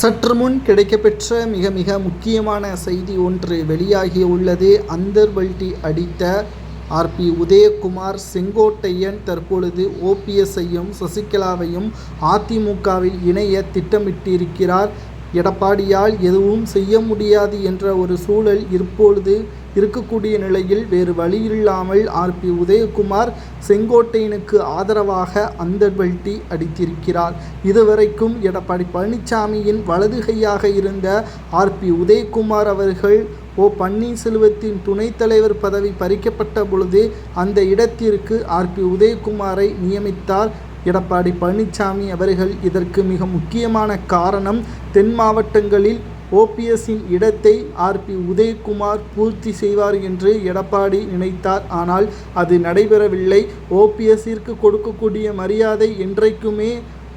சற்று முன் கிடைக்கப்பெற்ற மிக மிக முக்கியமான செய்தி ஒன்று வெளியாகியுள்ளது அந்தர்வல்டி அடித்த ஆர்பி உதயகுமார் செங்கோட்டையன் தற்பொழுது ஓபிஎஸ்ஸையும் சசிகலாவையும் அதிமுகவில் இணைய திட்டமிட்டிருக்கிறார். எடப்பாடியால் எதுவும் செய்ய முடியாது என்ற ஒரு சூழல் இப்பொழுது இருக்கக்கூடிய நிலையில் வேறு வழியில்லாமல் ஆர்பி உதயகுமார் செங்கோட்டையனுக்கு ஆதரவாக அந்தர்வல்டி அடித்திருக்கிறார். இதுவரைக்கும் எடப்பாடி பழனிசாமியின் வலது கையாக இருந்த ஆர்பி உதயகுமார் அவர்கள் ஓ. பன்னீர்செல்வத்தின் துணைத் தலைவர் பதவி பறிக்கப்பட்ட பொழுது அந்த இடத்திற்கு ஆர்பி உதயகுமாரை நியமித்தார். எடப்பாடி பழனிசாமி அவர்கள் இதற்கு மிக முக்கியமான காரணம் தென் மாவட்டங்களில் ஓபிஎஸ்ஸின் இடத்தை ஆர்பி உதயகுமார் பூர்த்தி செய்வார் என்று எடப்பாடி நினைத்தார். ஆனால் அது நடைபெறவில்லை. ஓபிஎஸ்ஸிற்கு கொடுக்கக்கூடிய மரியாதை என்றைக்குமே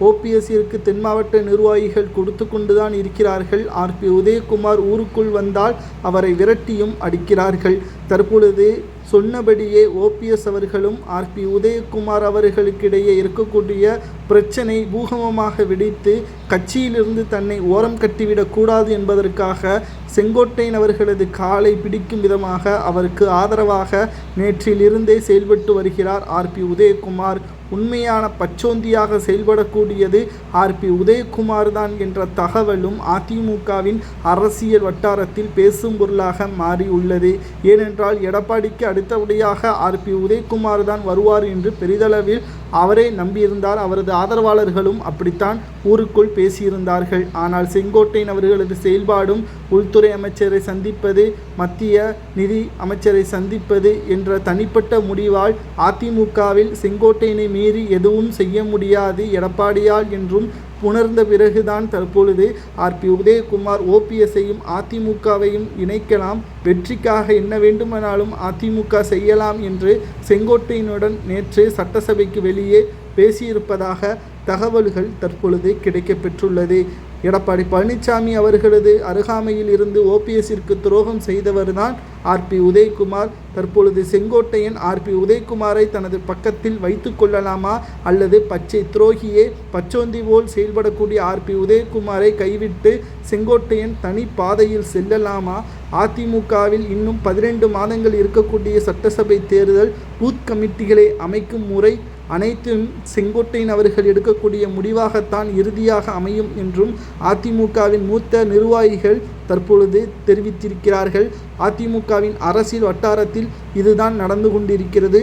ஓபிஎஸ்ஸிற்கு தென் மாவட்ட நிர்வாகிகள் கொடுத்து கொண்டுதான் இருக்கிறார்கள். ஆர்பி உதயகுமார் ஊருக்குள் வந்தால் அவரை விரட்டியும் அடிக்கிறார்கள். தற்பொழுது சொன்னபடியே ஓபிஎஸ் அவர்களும் ஆர்பி உதயகுமார் அவர்களுக்கிடையே இருக்கக்கூடிய பிரச்சனை பூகமமாக வெடித்து கட்சியிலிருந்து தன்னை ஓரம் கட்டிவிடக்கூடாது என்பதற்காக செங்கோட்டையன் அவர்களது காலை பிடிக்கும் விதமாக அவருக்கு ஆதரவாக நேற்றிலிருந்தே செயல்பட்டு வருகிறார் ஆர்பி உதயகுமார். உண்மையான பச்சோந்தியாக செயல்படக்கூடியது ஆர்பி உதயகுமார் தான் என்ற தகவலும் அதிமுகவின் அரசியல் வட்டாரத்தில் பேசும் பொருளாக மாறியுள்ளது ஏனென்றால் எடப்பாடிக்கு அடுத்தபடியாக ஆர்பி உதயகுமார் தான் வருவார் என்று பெரிதளவில் அவரே நம்பியிருந்தார். அவரது ஆதரவாளர்களும் அப்படித்தான் ஊருக்குள் பேசியிருந்தார்கள். ஆனால் செங்கோட்டையன் அவர்களது செயல்பாடும் உள்துறை அமைச்சரை சந்திப்பது மத்திய நிதி அமைச்சரை சந்திப்பது என்ற தனிப்பட்ட முடிவால் அதிமுகவில் செங்கோட்டையனை மீறி எதுவும் செய்ய முடியாது. எடப்பாடியால் என்றும் உணர்ந்த பிறகுதான் தற்பொழுது ஆர். பி. உதயகுமார் ஓபிஎஸ்ஸையும் அதிமுகவையும் இணைக்கலாம். வெற்றிக்காக என்ன வேண்டுமானாலும் அதிமுக செய்யலாம் என்று செங்கோட்டையினுடன் நேற்று சட்டசபைக்கு வெளியே பேசியிருப்பதாக தகவல்கள் தற்பொழுது கிடைக்கப்பெற்றுள்ளது. எடப்பாடி பழனிசாமி அவர்களது அருகாமையில் இருந்து ஓபிஎஸ்ஸிற்கு துரோகம் செய்தவர்தான் ஆர்பி உதயகுமார். தற்பொழுது செங்கோட்டையன் ஆர்பி உதயகுமாரை தனது பக்கத்தில் வைத்து கொள்ளலாமா அல்லது பச்சை துரோகியே பச்சோந்தி போல் செயல்படக்கூடிய ஆர்பி உதயகுமாரை கைவிட்டு செங்கோட்டையன் தனி பாதையில் செல்லலாமா? அதிமுகவில் இன்னும் பதினெண்டு மாதங்கள் இருக்கக்கூடிய சட்டசபை தேர்தல் பூத் கமிட்டிகளை அமைக்கும் முறை அனைத்தும் செங்கோட்டையின் அவர்கள் எடுக்கக்கூடிய முடிவாகத்தான் இறுதியாக அமையும் என்றும் அதிமுகவின் மூத்த நிர்வாகிகள் தற்பொழுது தெரிவித்திருக்கிறார்கள். அதிமுகவின் அரசியல் வட்டாரத்தில் இதுதான் நடந்து கொண்டிருக்கிறது.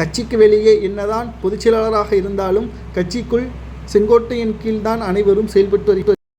கட்சிக்கு வெளியே என்னதான் பொதுச்செயலாளராக இருந்தாலும் கட்சிக்குள் செங்கோட்டையின் கீழ்தான் அனைவரும் செயல்பட்டு